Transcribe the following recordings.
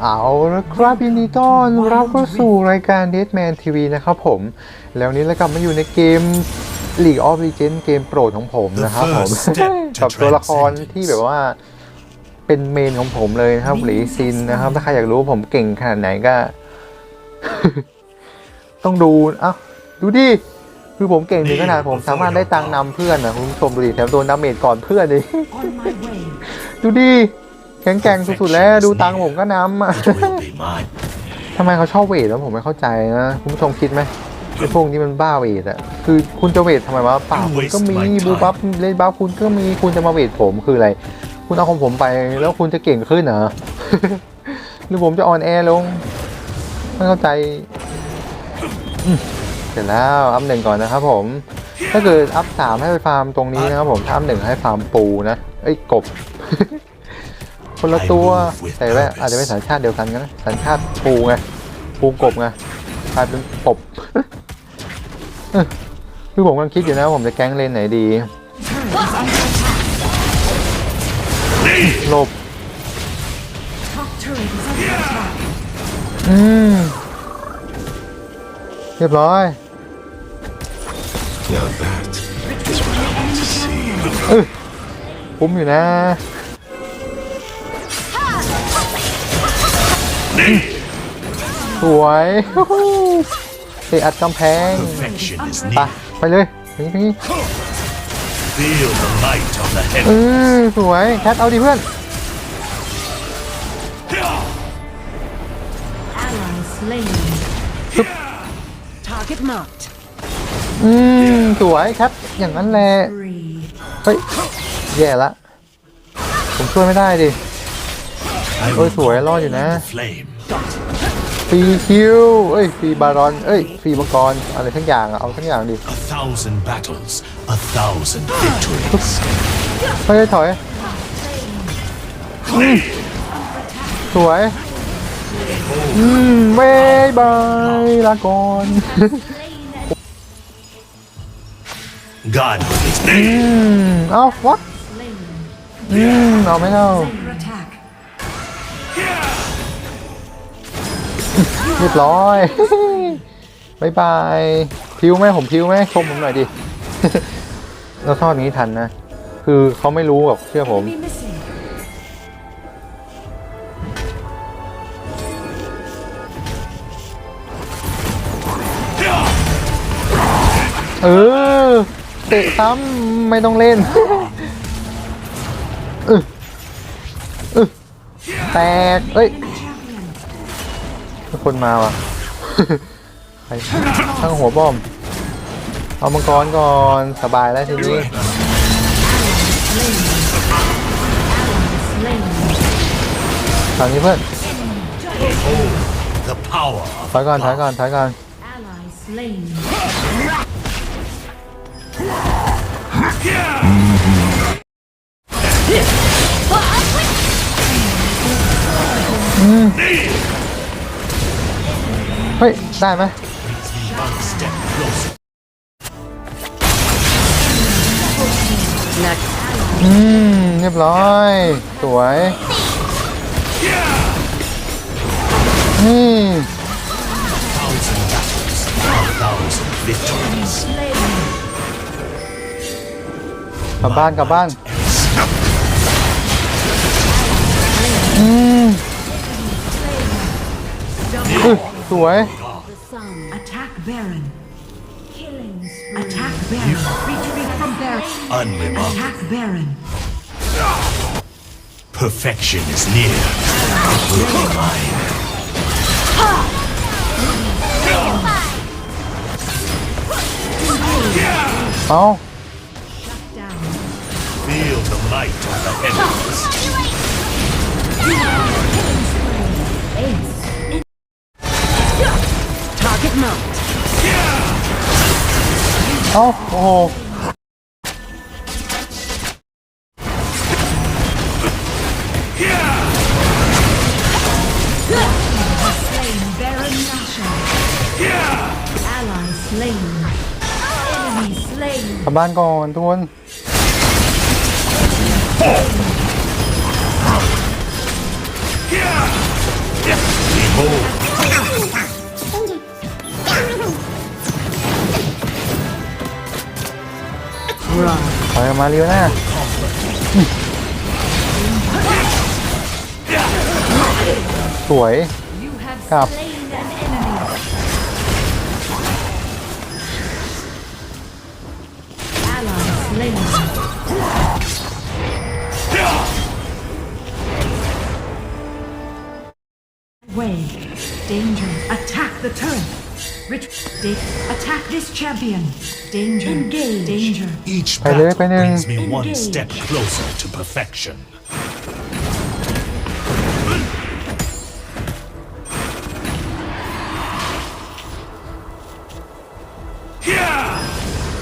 เอาละครับยินดีต้อนรับเข้าสู่รายการ Deadman TV นะครับผม แล้วนี้เรากลับมาอยู่ในเกม League of Legends เกมโปรดของผมนะครับผม The first step to กับตัวละคร transcendence ที่แบบว่าเป็นเมนของผมเลยนะครับหลีซินนะครับ ถ้าใครอยากรู้ว่าผมเก่งขนาดไหนก็ ต้องดูเอ้าดูดิคือผมเก่งถึงขนาดผมสามารถได้ตังค์นำเพื่อนนะคุณผู้ชมดูดิแถมโดนดาเมจก่อนเพื่อนเลย On my way. ดูดิ แข็งแกร่งสุดๆแล้วดูตังค์ผมก็นำอะ It will be mine. ทำไมเขาชอบเวทแล้วผมไม่เข้าใจนะคุณผู้ชมคิดไหมไอ้พวกนี้มันบ้าเวทอะคือคุณจะเวททำไมวะเปล่าคุณก็มีบูบัฟเล่นบัฟคุณก็มีคุณจะมาเวทผมคืออะไร คุณเอาของผมไปแล้วคุณจะเก่งขึ้นเหรอหรือผมจะอ่อนแอลงไม่เข้าใจอืมเสร็จแล้วอัพหนึ่งก่อนนะครับผม ถ้าเกิดอัพสามให้ไปฟาร์มตรงนี้นะครับผมถ้าอัพหนึ่งให้ฟาร์มปูนะ เอ้ยกบ คนละตัวแต่ว่าอาจจะไม่สัญชาติเดียวกันกันนะสัญชาติปูไงปูกบไงกลายเป็นกบเอ้อคือผมกำลังคิดอยู่นะว่าผมจะแก๊งเลนไหนดีหลบ Top turret is under attack. อืมเรียบร้อย Now that is what I want to see. คุ้มอยู่นะ สวยเตะอัดกำแพง Perfection is ไป near. ไปเลยนี่นี่ Feel the light of the เอ heavens. อสวย แคทเอาดิเพื่อน Ally slain. Target marked. อืม สวยแคทอย่างนั้นแหละ Three. เฮ้ย แย่ละ ผมช่วยไม่ได้ดิ I Ôi, will sủa, call lo gì nè. the flame. ฟรีคิวเอ้ยฟรีบารอน เอ้ยฟรีมังกรอะไรทั้งอย่างอะเอาทั้งอย่างดิ A thousand battles, a thousand victories. เฮ้ยถอยอืมสวยอืมเว้ยบายลาก่อน God is อื name. มเอ้า what Slain. อืมเอาไม่เอา Under attack. เรียบร้อยบายบายพิวไหมผมพิวไหมชมผมหน่อยดิเราทอดนี้ทันนะ คือเขาไม่รู้หรอกเชื่อผม Enemy missing. เออ เตะซ้ำไม่ต้องเล่นเออเออแตก เอ้ย มีคนมาว่ะ ใครทั้งหัวบอม เอามังกรก่อนสบายแล้วทีนี้ทางนี้เพื่อนถอยก่อนถอยก่อนถอยก่อน Ally slain. เฮ้ย ได้ไหมอืม เรียบร้อย สวย อืมกลับบ้านกลับบ้าน อืม สวย The sun. Attack Baron. Killing spree. Attack Baron. Retreat from Baron. Unremarkable. Attack Baron. Perfection is near. It will be mine. เอา Down. Feel the might of the heavens. เอาโอ้โห Slain Baron ถอยออกมาเร็วนะสวยครับเว danger attack the turret Ret- da- attack this champion. Danger. Engage. Danger. each ไปเลย battle ไปหนึ่ง brings me one Engage. step closer to perfection.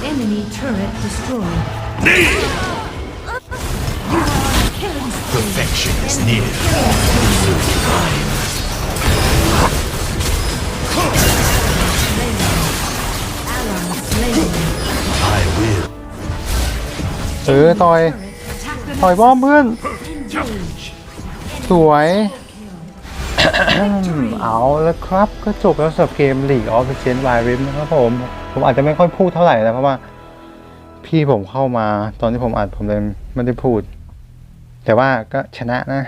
Enemy turret destroyed. Killing spree. Perfection is near. เออต่อยต่อยบ้อมเพื่อน สวย เอาแล้วครับ ก็จบแล้วสำหรับเกม League of Legends Wild Rift นะครับผม ผมอาจจะไม่ค่อยพูดเท่าไหร่นะเพราะว่า พี่ผมเข้ามาตอนที่ผมอัดผมเลยไม่ได้พูด แต่ว่าก็ชนะนะ